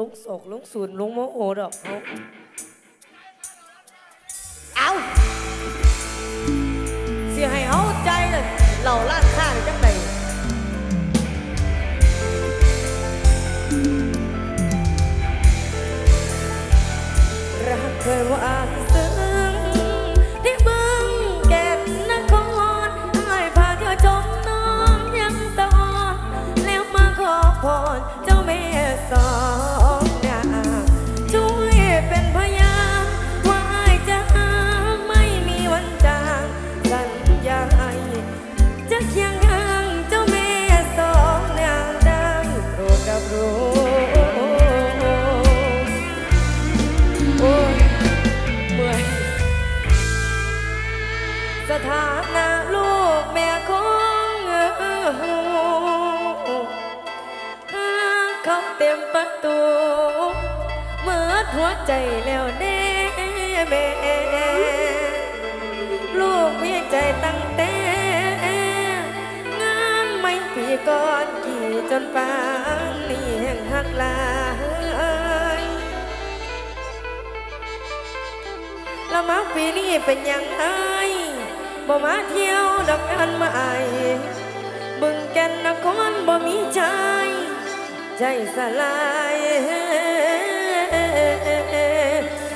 ลุงโศกลุงศูนย์ลุงโมโหดอกเขาเอาเสียให้เขาใจเลยเหาล้านข้าเจังใดรักเคยว่า ประตูเมื่อหัวใจแล้วแน่แม่ลูกเมียใจตั้งแต่งานไม่ปีก่อนกี่จนปางนี่แห่งหักลายละมาปีนี้เป็นยังไงบ่มาเที่ยวดอกงานมาไอบึงแก่นนครบ่มีใจ ใจสลาย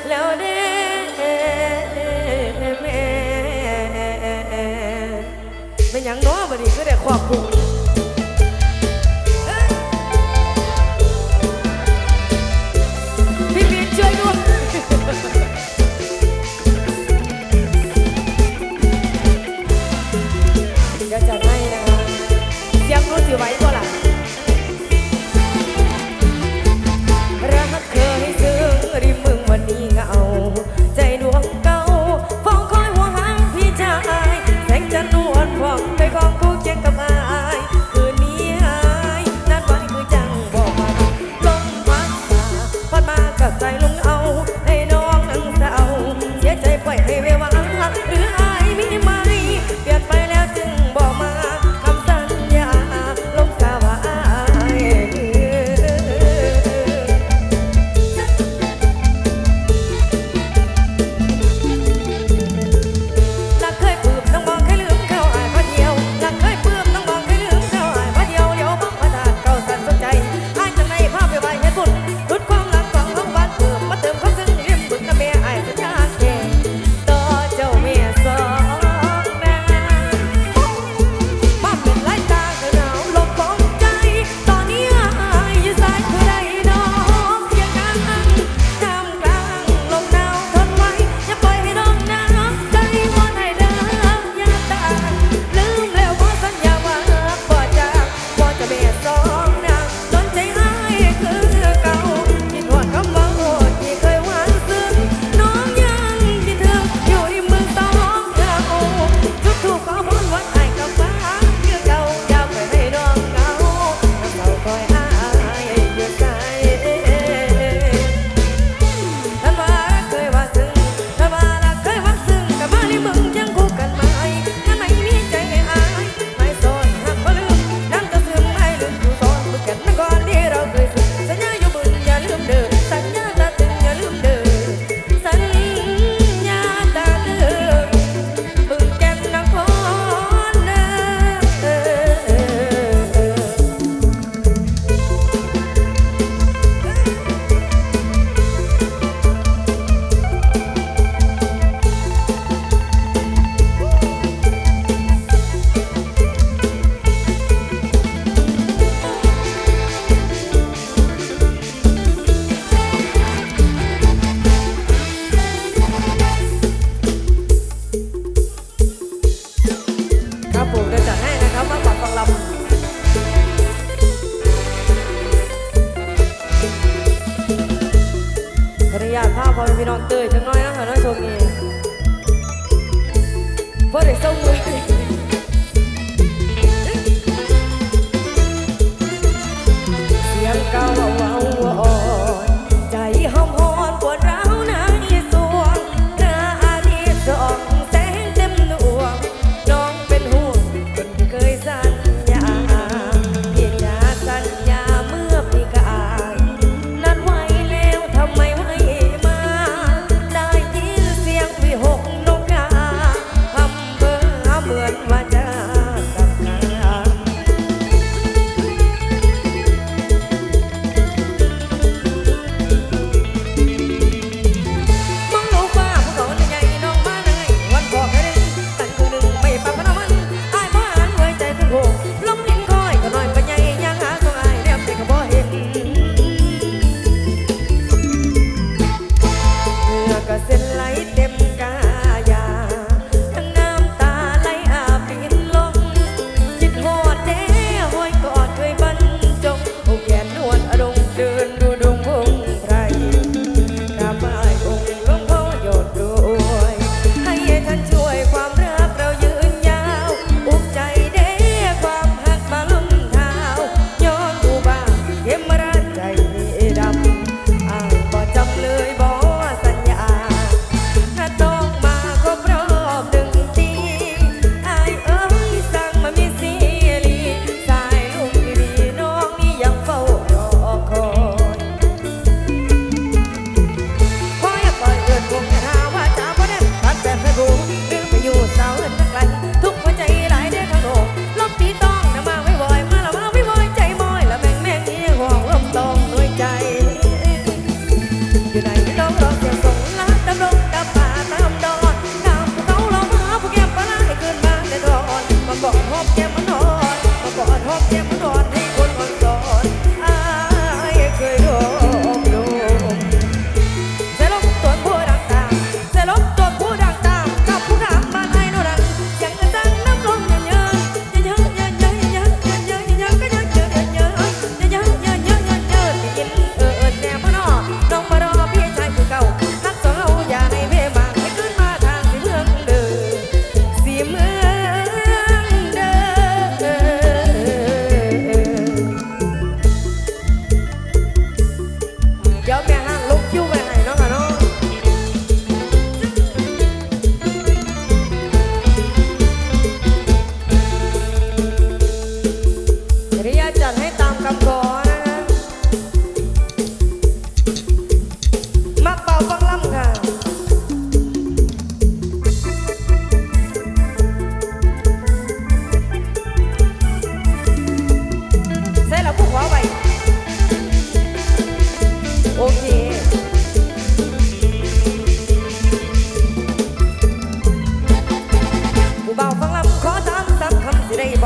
แล้วเด้แม่ไม่ยังน้อบัดนี้ก็ได้ความภูมิ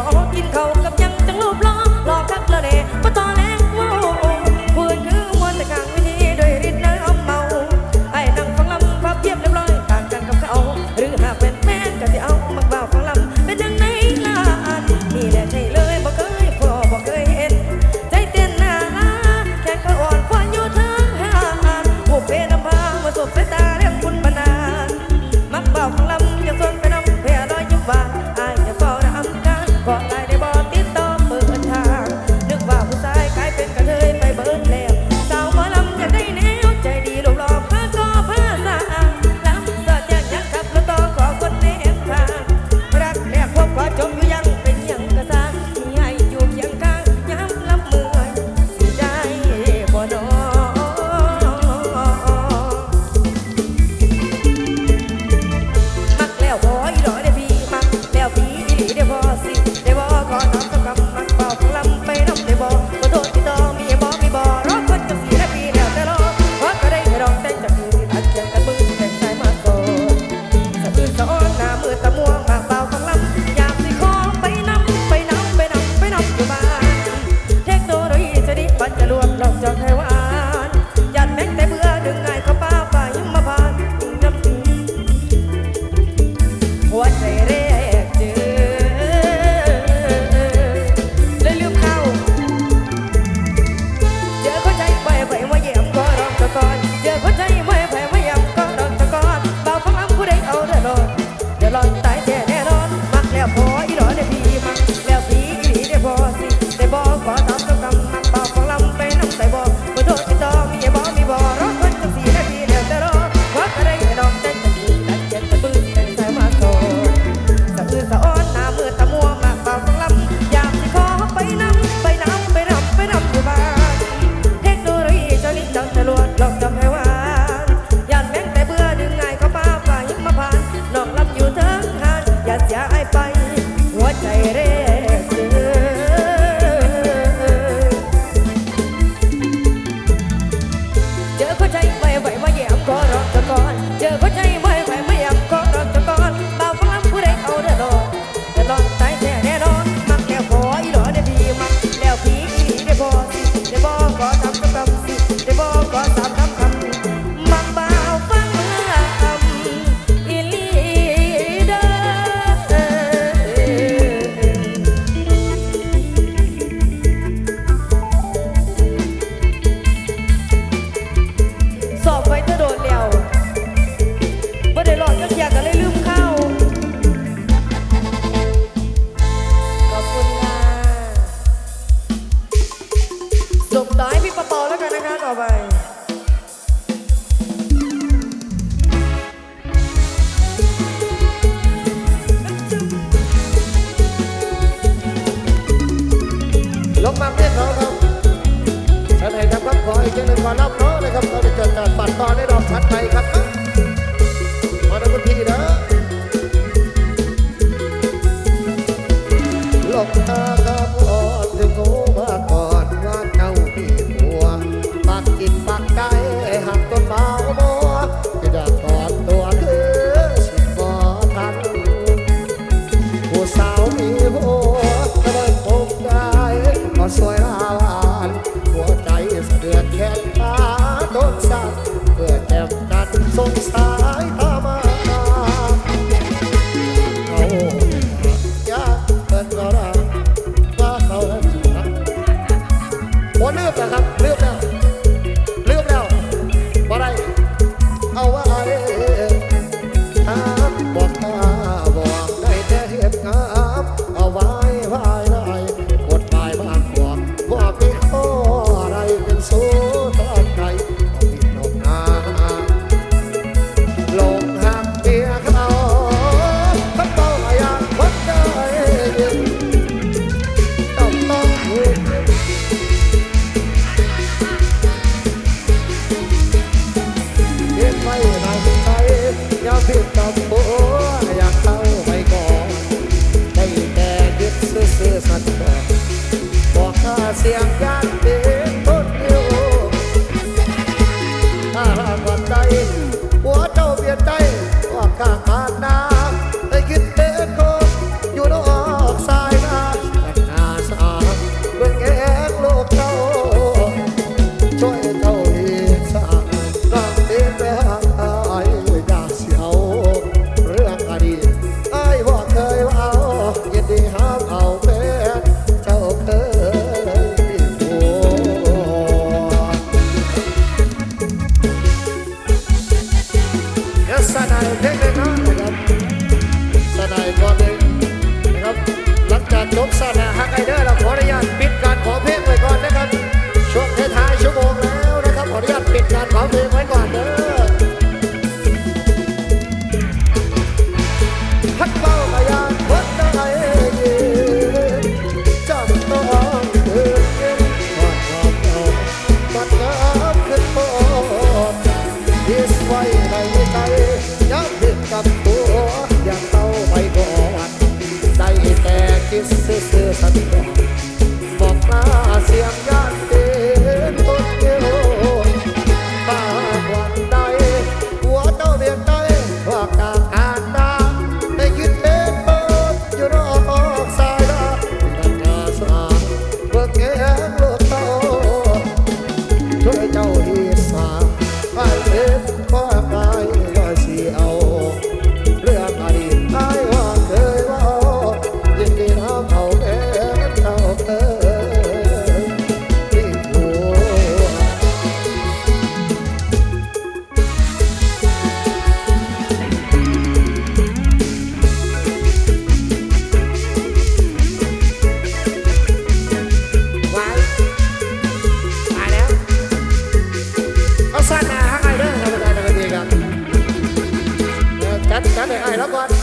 Oh. สียใจก็ข้างาหนา เทคนิคนะนะครับสนายก่อนเลยนะครับ หลังจากจบสนายฮักไอเดอร์เราขออนุญาตปิดการขอเพลงไว้ก่อนนะครับ ช่วงท้ายชั่วโมงแล้วนะครับ ขออนุญาตปิดการขอเพลงไว้ก่อนเด้อฮักเบ้ากายาวัดด้จำต้องเดินเย็นเอาบัดน้ำขึ้นปอด This way, my way, up. agora.